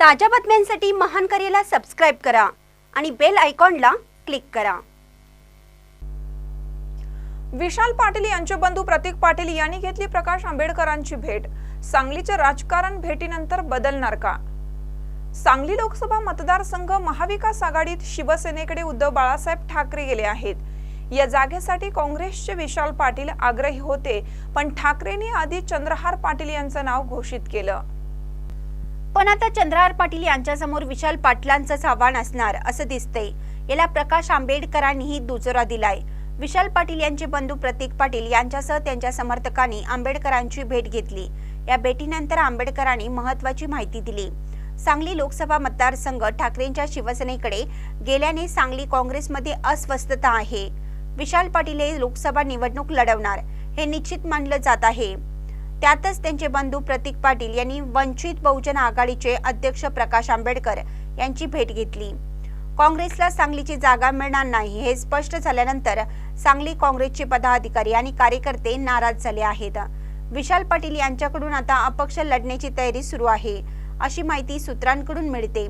ताज्या बातम्यांसाठी महान करेला सबस्क्राईब करा आणि बेल आयकॉनला क्लिक करा. विशाल पाटील यांचे बंधू प्रतीक पाटील यांनी घेतली प्रकाश आंबेडकरांची भेट. सांगलीचे राजकारण भेटीनंतर बदलणार का? सांगली लोकसभा मतदारसंघ महाविकास आघाडीत शिवसेनेकडे उद्धव बाळासाहेब ठाकरे गेले आहेत. या जागेसाठी काँग्रेसचे विशाल पाटील आग्रही होते पण ठाकरेंनी आधी चंद्रहार पाटील यांचं नाव घोषित केलं. पण आता चंद्रहार पाटील यांच्यासमोर विशाल पाटलांचंच आव्हान असणार असं दिसतंय. याला प्रकाश आंबेडकरांनीही दुजोरा दिलाय. विशाल पाटील यांचे बंधू प्रतीक पाटील यांच्यासह त्यांच्या समर्थकांनी आंबेडकरांची भेट घेतली. या भेटीनंतर आंबेडकरांनी महत्वाची माहिती दिली. सांगली लोकसभा मतदारसंघ ठाकरेंच्या शिवसेनेकडे गेल्याने सांगली काँग्रेसमध्ये अस्वस्थता आहे. विशाल पाटील हे लोकसभा निवडणूक लढवणार हे निश्चित मानलं जात आहे. त्यातच त्यांचे बंधू प्रतीक पाटील यांनी वंचित बहुजन आघाडीचे अध्यक्ष प्रकाश आंबेडकर यांची भेट घेतली. काँग्रेसला सांगलीची जागा मिळणार नाही हे स्पष्ट झाल्यानंतर सांगली काँग्रेसचे पदाधिकारी आणि कार्यकर्ते नाराज झाले आहेत. विशाल पाटील यांच्याकडून आता अपक्ष लढण्याची तयारी सुरू आहे अशी माहिती सूत्रांकडून मिळते.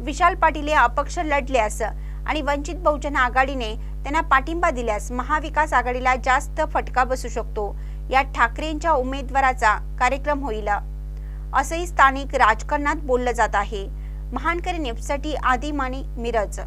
विशाल पाटील हे अपक्ष लढल्यास आणि वंचित बहुजन आघाडीने त्यांना पाठिंबा दिल्यास महाविकास आघाडीला जास्त फटका बसू शकतो. या ठाकरेंच्या उमेदवाराचा कार्यक्रम होईल. असंही स्थानिक राजकारणात बोललं जात आहे. महानकरी नेपसाठी आदिम आणि मिरज.